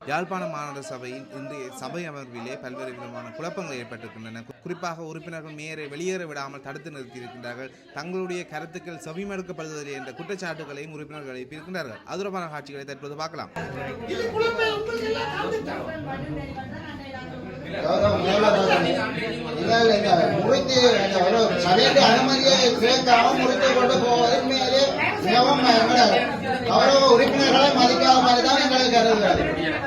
யாழ்ப்பாண மாநகர சபையின் இன்றைய சபை அமர்விலே பல்வேறு விதமான குழப்பங்கள் ஏற்பட்டிருக்கின்றன. குறிப்பாக உறுப்பினர்கள் மேயரை வெளியேற விடாமல் தடுத்து நிறுத்தியிருக்கின்றார்கள். தங்களுடைய கருத்துக்கள் செவிமடுக்கப்படுவதில்லை என்ற குற்றச்சாட்டுகளையும் உறுப்பினர்கள் எழுப்பியிருக்கின்றார்கள் அது தொடர்பான காட்சிகளை தற்போது பார்க்கலாம். முறித்து கௌரவ உறுப்பினர்களை மதிக்காத மாதிரி தான் எங்களுக்கு கருதுகிறது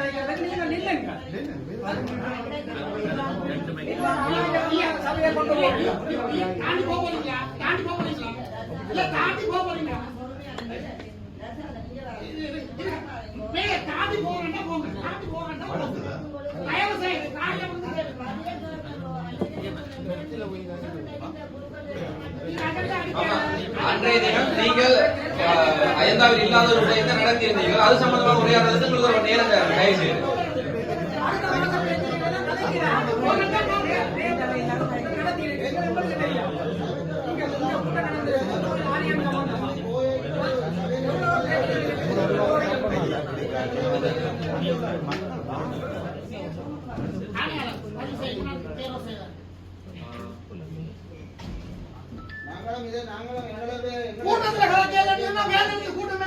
அன்றைய தினம் நீங்கள் அயந்தாவில் இல்லாத ஒரு விஷயத்தை நடத்தியிருந்தீர்கள் அது சம்பந்தமாக உரையாடுறதுக்கு உங்களுக்கு ஒரு நேரம் தயவு செய்து. கூட்டத்துல இருக்கு கூட்டம்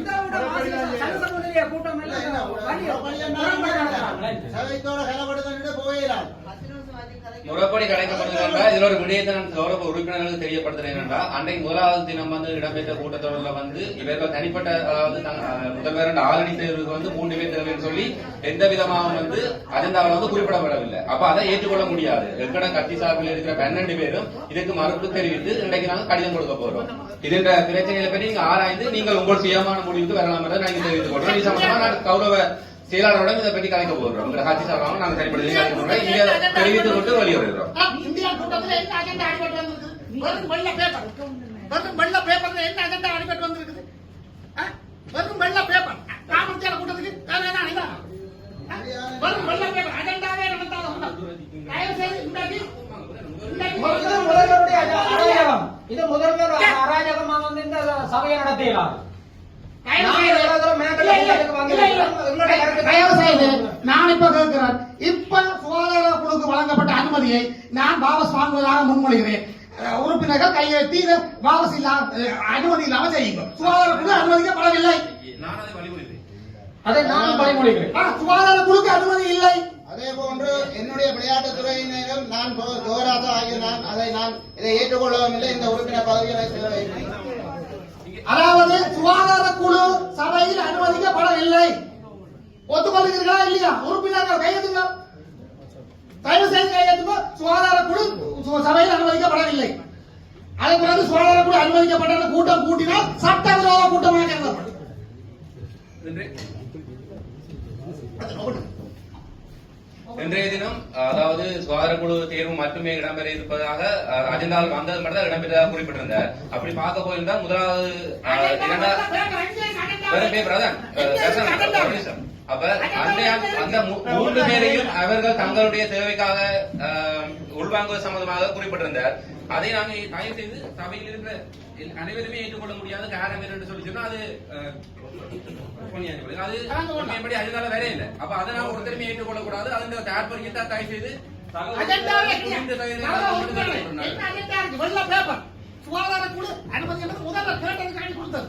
இதை விட வாசிக்க சட்டசபையிலேயே கூட்டம் சபைத்தோட கலப்படுத்த போயிடலாம் முறைப்படி கலைக்கப்படுகிறதா இதுல ஒரு விடயத்தை நான் கௌரவ உறுப்பினர்களுக்கு தெரியப்படுத்துறேன் அன்றைக்கு முதலாவது தினம் வந்து இடம்பெற்ற கூட்டத்தொடரில் வந்து இவர்கள் தனிப்பட்ட அதாவது முதல்வர் என்ற ஆரணி தேர்வுக்கு வந்து மூன்று பேர் தேர்வுன்னு சொல்லி எந்த விதமாக வந்து அஜெண்டாவில் வந்து குறிப்பிடப்படவில்லை. அப்ப அதை ஏற்றுக்கொள்ள முடியாது. எக்கட கட்சி சார்பில் இருக்கிற பன்னெண்டு பேரும் இதுக்கு மறுப்பு தெரிவித்து இன்றைக்கு நாங்கள் கடிதம் கொடுக்க போறோம். இதுன்ற பிரச்சனைகளை பற்றி நீங்க ஆராய்ந்து நீங்கள் உங்கள் சுயமான முடிவுக்கு வரலாம் என்று நான் தெரிவித்துக் கொள்றேன் இது சம்பந்தமா நான் கௌரவ செயலாளரோட இதை பற்றி கலைக்க போகிறோம் கட்சி சார்பாக நாங்கள் சரிப்படுத்தி கலைக்க போறோம். இங்க தெரிவித்துக் கொண்டு வெளியே வருகிறோம். இந்தியா கூட்டத்துல என்ன அஜெண்டா அடிபட்டு வந்திருக்குது வெறும் வெள்ள பேப்பர் வெறும் வெள்ள பேப்பர்ல என்ன அஜெண்டா அடிபட்டு வந்திருக்குது? வெறும் வெள்ள பேப்பர் காமத்தியால கூட்டத்துக்கு வேற என்ன அணிதா ஆ? வெறும் வெள்ள பேப்பர் அஜெண்டாவே நடந்தாத ஒண்ணு தயவு செய்து முதல்வர் முதல்வருடைய அராஜகம். இது முதல்வர் அராஜகமா வந்து இந்த சபையை நடத்தியலாம் நான் இப்ப கேட்கிறேன். இப்ப சுகாதார குழுக்கு வழங்கப்பட்ட அனுமதியை நான் வாபஸ் வாங்குவதாக முன்மொழிகிறேன். உறுப்பினர்கள் கையெழுத்தி இதை வாபஸ் இல்லாம அனுமதி இல்லாம செய்யுங்க சுகாதார குழு அனுமதிக்கப்படவில்லை. நான் அதை வழிமொழிகிறேன் அதை சுகாதார குழுக்கு அனுமதி இல்லை. அதே போன்று என்னுடைய விளையாட்டுத் துறையினரும் நான் கோராசா ஆகிய நான் அதை நான் இதை ஏற்றுக்கொள்ளவும் இல்லை. இந்த உறுப்பினர் பதவியை செல்லவில்லை அதாவது சுகாதார குழு சபையில் அனுமதிக்கப்படவில்லை. ஒத்துக்கொள்கிறீர்களா இல்லையா? உறுப்பினர்கள் கையெழுத்துங்க. தயவு செய்து கையெழுத்துங்க. சுகாதார குழு சு- சபையில் அனுமதிக்கப்படவில்லை. அதற்கு பிறகு சுகாதார குழு அனுமதிக்கப்பட்ட கூட்டம் கூட்டினால் சட்டவிரோத கூட்டமாக கருதப்படும். இன்றைய தினம் அதாவது சுகாதார குழு தேர்வு மட்டுமே இடம்பெற இருப்பதாக அஹ், அஜெண்டாவில் வந்தது மட்டும் தான் இடம்பெற்றதாக குறிப்பிட்டிருந்தார். அப்படி பார்க்க போயிருந்தால் முதலாவது இரண்டாவது வேற அப்ப அந்த அந்த மூன்று பேரையும் அவர்கள் தங்களுடைய தேவைக்காக அஹ், உள்வாங்குவது சம்பந்தமாக குறிப்பிட்டிருந்தார். அதை நாங்கள் தயவு செய்து சபையில் இருக்கிற அனைவருமே ஏற்றுக்கொள்ள முடியாத காரணம் என்று சொல்லி சொன்னா அது. அது உண்மையின்படி அதனால வேற இல்லை. அப்ப அதை நான் ஒருத்தருமே ஏற்றுக்கொள்ள கூடாது அதன் தாற்பயத்தை தயவு செய்து சுகாதார குழு அனுமதி என்பது முதல்வர் கேட்டதுக்காண்டி கொடுத்தது.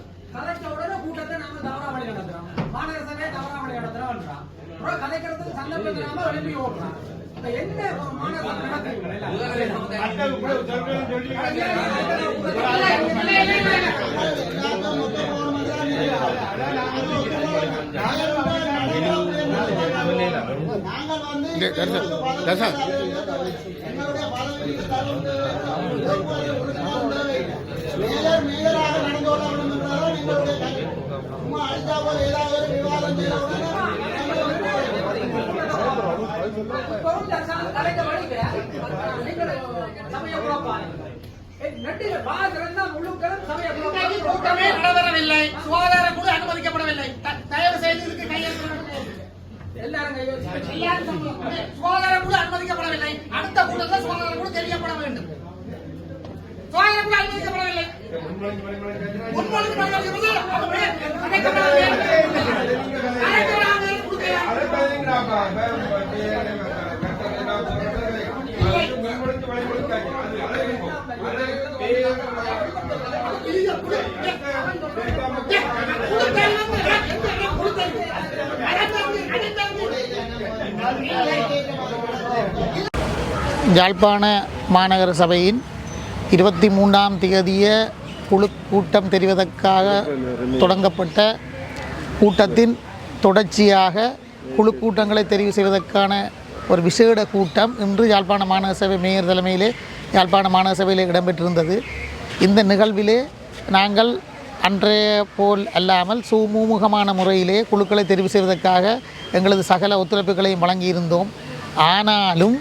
உடனே கூட்டத்தை நடத்துறோம். மாநகர சபையை தவறாமணி நடத்துறோம்ன்றான். அப்புறம் கலைக்கிறதுக்கு சந்தர்ப்பத்தை நாம எழுப்பி ஓடுறோம் தர்சன் மேலர் மேலராக நடந்து கூட்டமே நடைபெறவில்லை சுகாதார குழு அனுமதிக்கப்படவில்லை. தயவு செய்து இதுக்கு கையெழுத்து. சுகாதார குழு அனுமதிக்கப்படவில்லை. அடுத்த கூட்டத்தில் சுகாதார குழு தெரியப்பட வேண்டும். சுகாதார குழு அனுமதிக்கப்படவில்லை. யாழ்ப்பாண மாநகர சபையின் இருபத்தி மூன்றாம் தேதிய குழு கூட்டம் தெரிவதற்காக தொடங்கப்பட்ட கூட்டத்தின் தொடர்ச்சியாக குழு கூட்டங்களை தெரிவு செய்வதற்கான ஒரு விசேட கூட்டம் இன்று யாழ்ப்பாண மாநகர சபை மேயர் தலைமையிலே யாழ்ப்பாண மாநகர சபையிலே இடம்பெற்றிருந்தது. இந்த நிகழ்விலே நாங்கள் அன்றைய போல் அல்லாமல் சுமூகமான முறையிலே குழுக்களை தெரிவு செய்வதற்காக எங்களது சகல ஒத்துழைப்புகளையும் வழங்கியிருந்தோம். ஆனாலும்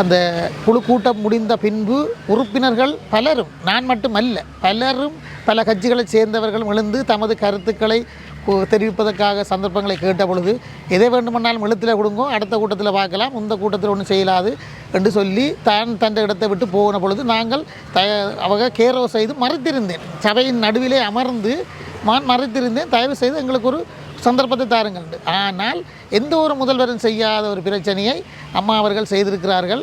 அந்த குழு கூட்டம் முடிந்த பின்பு உறுப்பினர்கள் பலரும் நான் மட்டுமல்ல பலரும் பல கட்சிகளைச் சேர்ந்தவர்களும் எழுந்து தமது கருத்துக்களை தெரிவிப்பதற்காக சந்தர்ப்பங்களை கேட்ட பொழுது எதை வேண்டுமானாலும் எழுத்தில் கொடுங்கோ அடுத்த கூட்டத்தில் பார்க்கலாம் இந்த கூட்டத்தில் ஒன்றும் செய்யலாது என்று சொல்லி தான் தன் இடத்தை விட்டு போன பொழுது நாங்கள் த அவங்க கேரோ செய்து மறைத்திருந்தேன். சபையின் நடுவிலே அமர்ந்து நான் மறைத்திருந்தேன். தயவு செய்து எங்களுக்கு ஒரு சந்தர்ப்பத்தை தாருங்கள். என்று. ஆனால் எந்த ஒரு முதல்வரும் செய்யாத ஒரு பிரச்சனையை அம்மா அவர்கள் செய்திருக்கிறார்கள்.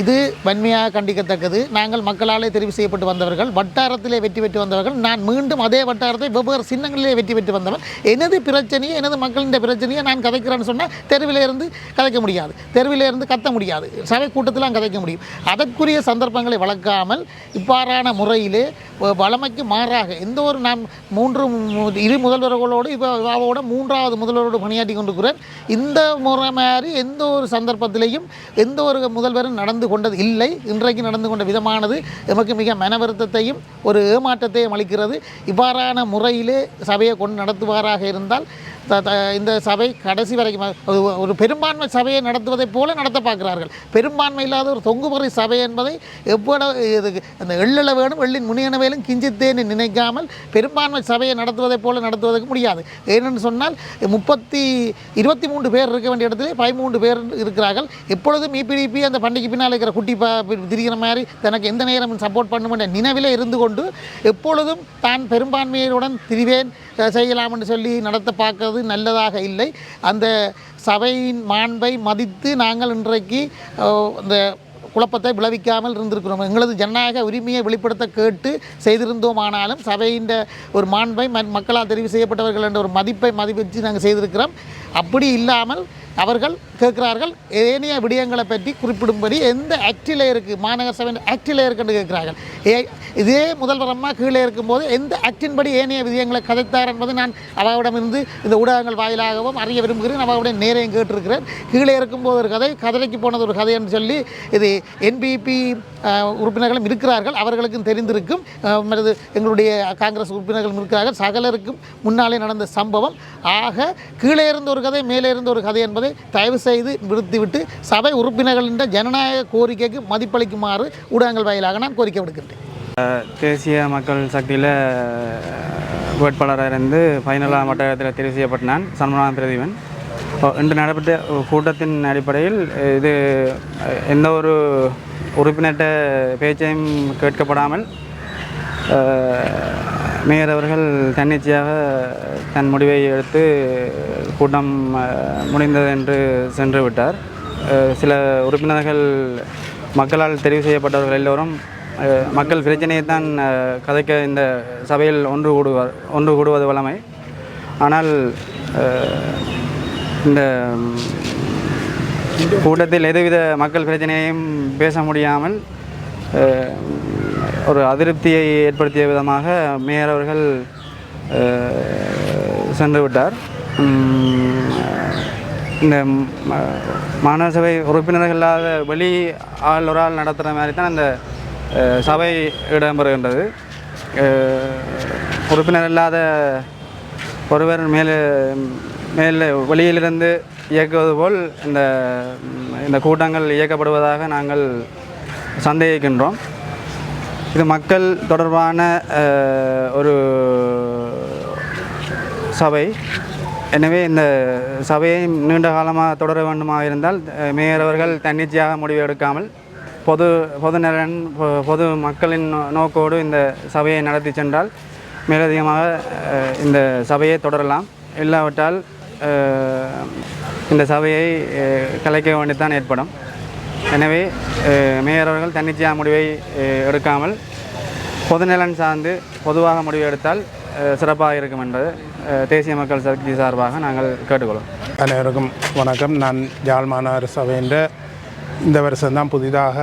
இது வன்மையாக கண்டிக்கத்தக்கது. நாங்கள் மக்களாலே தெரிவு செய்யப்பட்டு வந்தவர்கள் வட்டாரத்திலே வெற்றி பெற்று வந்தவர்கள் நான் மீண்டும் அதே வட்டாரத்தை வெவ்வேறு சின்னங்களிலே வெற்றி பெற்று வந்தவன். எனது பிரச்சனையை எனது மக்களின் பிரச்சனையை நான் கதைக்கிறேன்னு சொன்னால் தெருவில் இருந்து கதைக்க முடியாது. தெருவிலேருந்து கத்த முடியாது. சபை கூட்டத்தில் கதைக்க முடியும். அதற்குரிய சந்தர்ப்பங்களை வளர்க்காமல் இவ்வாறான முறையிலே வளமைக்கு மாறாக எந்த ஒரு நாம் மூன்று இரு முதல்வர்களோடு இப்போ அவோட மூன்றாவது முதல்வரோடு பணியாற்றி கொண்டிருக்கிறேன். இந்த முறை மாதிரி எந்த ஒரு சந்தர்ப்பத்திலையும் எந்த ஒரு முதல்வரும் நடந்து கொண்டது இல்லை. இன்றைக்கு நடந்து கொண்ட விதமானது எமக்கு மிக மன வருத்தத்தையும் ஒரு ஏமாற்றத்தையும் அளிக்கிறது. இவ்வாறான முறையிலே சபையை கொண்டு நடத்துவாராக இருந்தால் இந்த சபை கடைசி வரைக்கும் ஒரு- பெரும்பான்மை சபையை நடத்துவதைப் போல நடத்த பார்க்கிறார்கள். பெரும்பான்மை இல்லாத ஒரு தொங்குமுறை சபை என்பதை எவ்வளவு இது அந்த எள்ளள வேணும் எள்ளின் முனியனவேலும் கிஞ்சித்தேன்னு நினைக்காமல் பெரும்பான்மை சபையை நடத்துவதைப் போல நடத்துவதற்கு முடியாது. ஏனென்று சொன்னால் முப்பத்தி இருபத்தி மூன்று பேர் இருக்க வேண்டிய இடத்துல பதிமூன்று பேர் இருக்கிறார்கள். எப்பொழுதும் இபிடிபி அந்த பண்டிகை பின்னால் இருக்கிற குட்டி பா திரிகிற மாதிரி தனக்கு எந்த நேரமும் சப்போர்ட் பண்ணும் என்ற நினைவிலே இருந்து கொண்டு எப்பொழுதும் தான் பெரும்பான்மையுடன் திரிவேன் செய்யலாம் என்று சொல்லி நடத்த பார்க்கறது. நல்லதாக இல்லை. அந்த சபையின் மாண்பை மதித்து நாங்கள் இன்றைக்கு இந்த குழப்பத்தை விளைவிக்காமல் இருந்திருக்கிறோம். எங்களது ஜனநாயக உரிமையை வெளிப்படுத்த கேட்டு செய்திருந்தோமானாலும் சபையின் ஒரு மாண்பை மக்களால் தெரிவு செய்யப்பட்டவர்கள் என்ற ஒரு மதிப்பை மதிப்பிச்சு நாங்கள் செய்திருக்கிறோம். அப்படி இல்லாமல் அவர்கள் கேட்கிறார்கள். ஏனைய விடயங்களை பற்றி குறிப்பிடும்படி எந்த ஆக்டில் இருக்குது மாநகர சபையின் ஆக்டில் இருக்குன்னு கேட்கிறார்கள். ஏ இதே முதல்வர் அம்மா கீழே இருக்கும்போது எந்த ஆக்டின்படி ஏனைய விடயங்களை கதைத்தார் என்பது நான் அவரிடமிருந்து இந்த ஊடகங்கள் வாயிலாகவும் அறிய விரும்புகிறேன். அவருடைய நேரையும் கேட்டிருக்கிறேன். கீழே இருக்கும்போது ஒரு கதை கதிரைக்கு போனது ஒரு கதை என்று சொல்லி இது என்பிபி உறுப்பினர்களும் இருக்கிறார்கள். அவர்களுக்கும் தெரிந்திருக்கும். அல்லது எங்களுடைய காங்கிரஸ் உறுப்பினர்களும் இருக்கிறார்கள். சகலருக்கும் முன்னாலே நடந்த சம்பவம். ஆக கீழே இருந்த ஒரு கதை மேலே இருந்த ஒரு கதை என்பதை தயவு செய்து நிறுத்திவிட்டு சபை உறுப்பினர்களின் ஜனநாயக கோரிக்கைக்கு மதிப்பளிக்குமாறு ஊடகங்கள் வாயிலாக நான் கோரிக்கை விடுக்கின்றேன். தேசிய மக்கள் சக்தியில் வேட்பாளராக இருந்து ஃபைனலாக மட்டத்தில் தெரிவு செய்யப்பட்டான் சண்முகநாதன் பிரதீபன். இன்று நடைபெற்ற கூட்டத்தின் அடிப்படையில் இது எந்த ஒரு உறுப்பினர்கிட்ட பேச்சையும் கேட்கப்படாமல் மேயர் அவர்கள் தன்னிச்சையாக தன் முடிவை எடுத்து கூட்டம் முடிந்தது என்று சென்று விட்டார். சில உறுப்பினர்கள் மக்களால் தெரிவு செய்யப்பட்டவர்கள் எல்லோரும் மக்கள் பிரச்சனையை தான் கதைக்க இந்த சபையில் ஒன்று கூடுவார் ஒன்று கூடுவது வழமை. ஆனால் இந்த கூட்டத்தில் எதுவித மக்கள் பிரச்சனையையும் பேச முடியாமல் ஒரு அதிருப்தியை ஏற்படுத்திய விதமாக மேயர் அவர்கள் சென்று விட்டார். இந்த ம- மாநகர சபை உறுப்பினர்கள் இல்லாத வெளி ஆள் ஒரு ஆள் நடத்துகிற மாதிரி தான் அந்த சபை இடம்பெறுகின்றது. உறுப்பினர் இல்லாத ஒருவர் மேலே மேலே வெளியிலிருந்து இயக்குவது போல் இந்த இந்த கூட்டங்கள் இயக்கப்படுவதாக நாங்கள் சந்தேகிக்கின்றோம். இது மக்கள் தொடர்பான ஒரு சபை. எனவே இந்த சபையை நீண்ட காலமாக தொடர வேண்டுமாக இருந்தால் மேயர் அவர்கள் தன்னிச்சையாக முடிவு எடுக்காமல் பொது பொது நலன் பொ- பொது மக்களின் நோ- நோக்கோடு இந்த சபையை நடத்தி சென்றால் மேலதிகமாக இந்த சபையை தொடரலாம். இல்லாவிட்டால் இந்த சபையை கலைக்க வேண்டித்தான் ஏற்படும். எனவே மேயர் அவர்கள் தன்னிச்சையாக முடிவை எடுக்காமல் பொதுநலன் சார்ந்து பொதுவாக முடிவு எடுத்தால் சிறப்பாக இருக்கும் என்பது தேசிய மக்கள் சக்தி சார்பாக நாங்கள் கேட்டுக்கொள்வோம் அனைவருக்கும் வணக்கம். நான் ஜாழ் மாநகர சபையின் இந்த வருஷம்தான் புதிதாக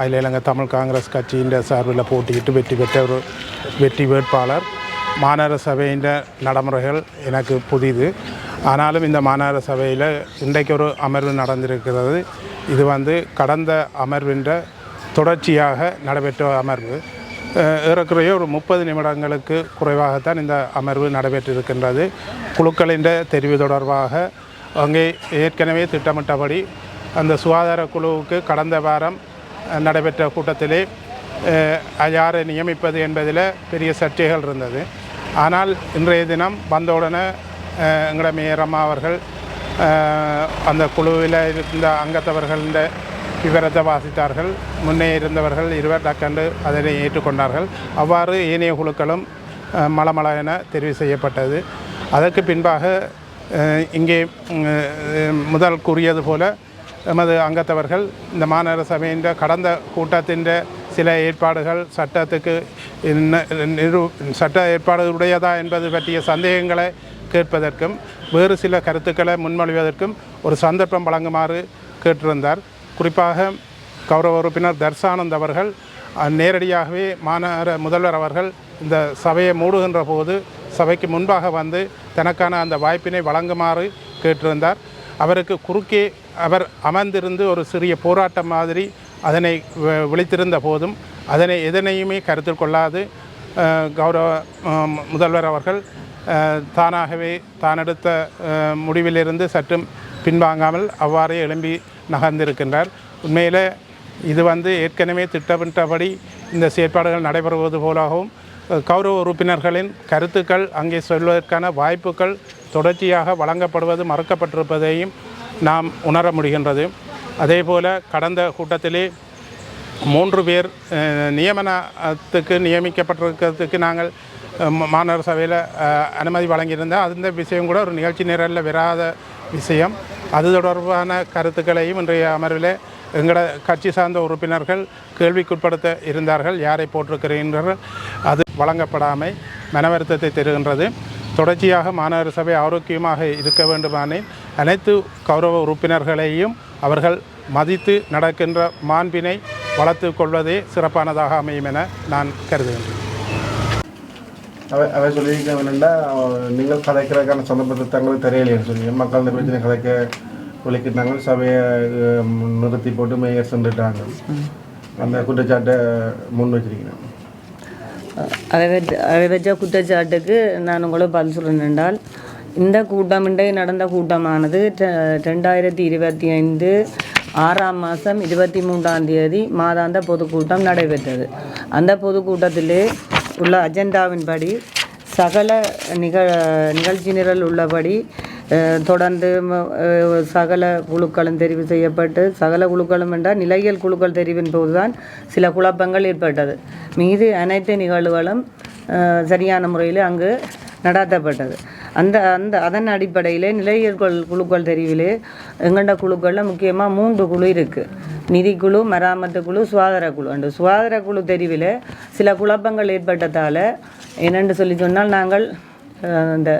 அகில இலங்கை தமிழ் காங்கிரஸ் கட்சியின் சார்பில் போட்டியிட்டு வெற்றி பெற்ற ஒரு வெற்றி வேட்பாளர். மாநகர சபையின் நடைமுறைகள் எனக்கு புதிது. ஆனாலும் இந்த மாநகர சபையில் இன்றைக்கு ஒரு அமர்வு நடந்திருக்கிறது. இது வந்து கடந்த அமர்வின்ற தொடர்ச்சியாக நடைபெற்ற அமர்வு. ஏறக்குறைய ஒரு முப்பது நிமிடங்களுக்கு குறைவாகத்தான் இந்த அமர்வு நடைபெற்றிருக்கின்றது. குழுக்களின் தெரிவு தொடர்பாக அங்கே ஏற்கனவே திட்டமிட்டபடி அந்த சுகாதார குழுவுக்கு கடந்த வாரம் நடைபெற்ற கூட்டத்திலே யாரை நியமிப்பது என்பதில் பெரிய சர்ச்சைகள் இருந்தது. ஆனால் இன்றைய தினம் வந்தவுடனே அஹ், எங்களோட அவர்கள் அந்த குழுவில் இருந்த அங்கத்தவர்களின் விவரத்தை வாசித்தார்கள். முன்னே இருந்தவர்கள் இருவர் டக்கண்டு அதனை ஏற்றுக்கொண்டார்கள். அவ்வாறு ஏனைய குழுக்களும் மலமள மளமள என தெரிவு செய்யப்பட்டது. அதற்கு பின்பாக இங்கே முதல் கூறியது போல எமது அங்கத்தவர்கள் இந்த மாநகர சபையின் கடந்த கூட்டத்தின் சில ஏற்பாடுகள் சட்டத்துக்கு நிரு சட்ட ஏற்பாடுடையதா என்பது பற்றிய சந்தேகங்களை கேட்பதற்கும் வேறு சில கருத்துக்களை முன்மொழிவதற்கும் ஒரு சந்தர்ப்பம் வழங்குமாறு கேட்டிருந்தார். குறிப்பாக கௌரவ உறுப்பினர் தர்சானந்த் அவர்கள் நேரடியாகவே மாநகர முதல்வர் அவர்கள் இந்த சபையை மூடுகின்ற போது சபைக்கு முன்பாக வந்து தனக்கான அந்த வாய்ப்பினை வழங்குமாறு கேட்டிருந்தார். அவருக்கு குறுக்கே அவர் அமர்ந்திருந்து ஒரு சிறிய போராட்டம் மாதிரி அதனை விழித்திருந்த போதும் அதனை எதனையுமே கருத்தில் கொள்ளாது கௌரவ முதல்வர் அவர்கள் தானாகவே தான் எடுத்த முடிவிலிருந்து சற்றும் பின்வாங்காமல் அவ்வாறே எழும்பி நகர்ந்திருக்கின்றார். உண்மையில் இது வந்து ஏற்கனவே திட்டமிட்டபடி இந்த செயற்பாடுகள் நடைபெறுவது போலாகவும் கௌரவ உறுப்பினர்களின் கருத்துக்கள் அங்கே சொல்வதற்கான வாய்ப்புகள் தொடர்ச்சியாக வழங்கப்படுவது மறுக்கப்பட்டிருப்பதையும் நாம் உணர முடிகின்றது. அதேபோல் கடந்த கூட்டத்திலே மூன்று பேர் நியமனத்துக்கு நியமிக்கப்பட்டிருக்கிறதுக்கு நாங்கள் மாநகர சபையில் அனுமதி வழங்கியிருந்தோம் அந்த விஷயம் கூட ஒரு நிகழ்ச்சி நிரலில் வராத விஷயம். அது தொடர்பான கருத்துக்களையும் இன்றைய அமர்வில் எங்களோட கட்சி சார்ந்த உறுப்பினர்கள் கேள்விக்குட்படுத்த இருந்தார்கள். யாரை போட்டிருக்கிறீர்கள்? அது வழங்கப்படாமை மனவருத்தத்தை தருகின்றது. தொடர்ச்சியாக மாநகர சபை ஆரோக்கியமாக இருக்க வேண்டுமானேன். அனைத்து கௌரவ உறுப்பினர்களையும் அவர்கள் மதித்து நடக்கின்ற மாண்பினை வளர்த்து கொள்வதே சிறப்பானதாக அமையும் என நான் கருதுகின்றேன். அவ அவ சொல்லியிருக்க என்னென்னா நீங்கள் கதைக்கிறதுக்கான சந்தர்ப்பத்தை தங்களுக்கு தெரியலைன்னு சொல்லி. மக்கள் இந்த பிரச்சனை கதைக்க விളിக்கிட்டாங்க சபையை நிறுத்தி போட்டு மேயர் சென்றுட்டாங்க. அந்த குற்றச்சாட்டை முன் வச்சிருக்கிறேன். அதை வச்ச- அதை வச்ச குற்றச்சாட்டுக்கு நான் உங்களை பதில் சொல்கிறேன் என்றால் இந்த கூட்டம் இன்றைய நடந்த கூட்டமானது ரெண்டாயிரத்தி இருபத்தி ஐந்து ஆறாம் மாதம் இருபத்தி மூன்றாம் தேதி மாதாந்த பொதுக்கூட்டம் நடைபெற்றது. அந்த பொதுக்கூட்டத்திலே உள்ள அஜெண்டாவின்படி சகல நிக நிகழ்ச்சி நிரல் உள்ளபடி தொடர்ந்து சகல குழுக்களும் தெரிவு செய்யப்பட்டு சகல குழுக்களும் என்றால் நிலையியல் குழுக்கள் தெரிவின் போதுதான் சில குழப்பங்கள் ஏற்பட்டது. மீது அனைத்து நிகழ்வுகளும் சரியான முறையில் அங்கு நடாத்தப்பட்டது. அந்த அந்த அதன் அடிப்படையிலே நிலையியல் குழுக்கள் தெரிவிலே எங்கண்ட குழுக்களில் முக்கியமாக மூன்று குழு இருக்குது நிதிக்குழு மராமத்து குழு சுகாதார குழு. அண்டு சுகாதார குழு தெரிவில் சில குழப்பங்கள் ஏற்பட்டதால் என்னென்று சொல்லி சொன்னால் நாங்கள் அந்த இந்த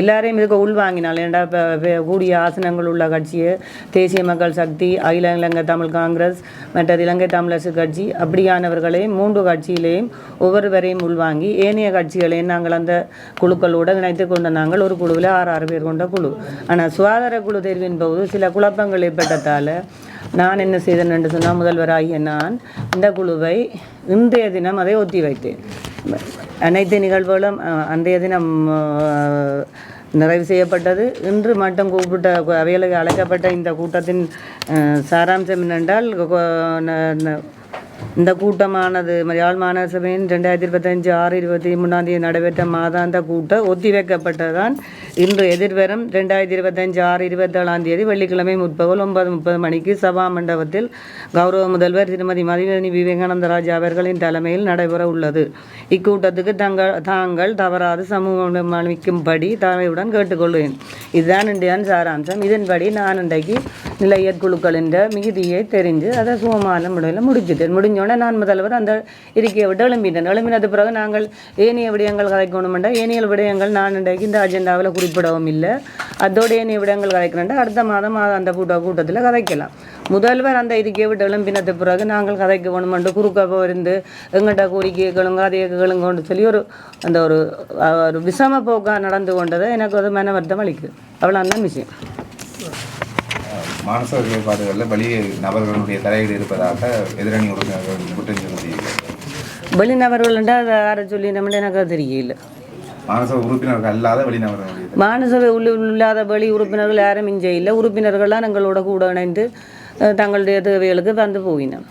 எல்லாரையும் இதுக்கு உள்வாங்கினால் ஏன்டா இப்போ கூடிய ஆசனங்கள் உள்ள கட்சியை தேசிய மக்கள் சக்தி அகில இலங்கை தமிழ் காங்கிரஸ் மற்றது இலங்கை தமிழரசு கட்சி அப்படியானவர்களையும் மூன்று கட்சியிலையும் ஒவ்வொருவரையும் உள்வாங்கி ஏனைய கட்சிகளையும் நாங்கள் அந்த குழுக்களோடு இணைத்து கொண்ட நாங்கள் ஒரு குழுவில் ஆறு ஆறு பேர் கொண்ட குழு. ஆனால் சுகாதார குழு தேர்வின் போது சில குழப்பங்கள் ஏற்பட்டதால் நான் என்ன செய்தேன் என்று சொன்னால் முதல்வராகிய நான் இந்த குழுவை இன்றைய தினம் அதை ஒத்தி வைத்தேன். அனைத்து நிகழ்வுகளும் அன்றைய தினம் நிறைவு செய்யப்பட்டது. இன்று மட்டும் கூப்பிட்ட அவைகளுக்கு அழைக்கப்பட்ட இந்த கூட்டத்தின் சாராம்சம் என்னென்றால் இந்த கூட்டமானது யாழ் மாநகர சபையின் ரெண்டாயிரத்தி இருபத்தஞ்சு ஆறு இருபத்தி மூணாம் தேதி நடைபெற்ற மாதாந்த கூட்டம் ஒத்திவைக்கப்பட்டதான் இன்று எதிர்வரும் ரெண்டாயிரத்தி இருபத்தஞ்சு ஆறு இருபத்தேழாம் தேதி வெள்ளிக்கிழமை முற்பகல் ஒன்பது முப்பது மணிக்கு சபா மண்டபத்தில் கௌரவ முதல்வர் திருமதி மதிவதனி விவேகானந்த ராஜா அவர்களின் தலைமையில் நடைபெற உள்ளது. இக்கூட்டத்துக்கு தங்கள் தாங்கள் தவறாது சமூகம் அளிக்கும்படி தலைமையுடன் கேட்டுக்கொள்கிறேன். இதுதான் இன்றைய சாராம்சம். இதன்படி நான் இன்றைக்கு நிலையற் என்ற மிகுதியை தெரிஞ்சு அதை சுகமான முறையில் முடிச்சிட்டேன் முடிஞ்சோடனே நான் முதல்வர் அந்த இருக்கையை விட்டு எழும்பிட்டேன் எழும்பினது பிறகு நாங்கள் ஏனைய விடயங்கள் கலைக்கணுமெண்டா ஏனைய விடயங்கள் நான் இன்றைக்கு இந்த அஜெண்டாவில் குறிப்பிடவும் இல்லை அதோடு ஏனைய விடயங்கள் கதைக்கணுண்டா அடுத்த மாதம் அது அந்த கூட்ட கூட்டத்தில் கதைக்கலாம் முதல்வர் அந்த இருக்கையை விட்டு எழும்பினது பிறகு நாங்கள் கதைக்கு வேணுமெண்டு குறுக்க இருந்து எங்கிட்ட கோரிக்கை கேளுங்க அதை கேளுங்கன்னு சொல்லி ஒரு அந்த ஒரு ஒரு விஷம போக்காக நடந்து கொண்டதை எனக்கு ஒரு மன வருத்தம் அளிக்குது அவ்வளோ தான் விஷயம் மானச செயல்பாடுகளில் வெளியே நபர்களுடைய தலையீடு இருப்பதாக எதிரணி உறுப்பினர்கள் குற்றம் சுமத்தியிருக்கிறார் வெளிநபர்கள் யாரை சொல்லி நம்ம எனக்கு தெரியல. மானச உறுப்பினர்கள் அல்லாத உள்ள இல்லாத வெளி உறுப்பினர்கள் யாரும் இங்கே இல்லை. உறுப்பினர்கள்லாம் எங்களோட கூட இணைந்து தங்களுடைய தேவைகளுக்கு வந்து போயினோம்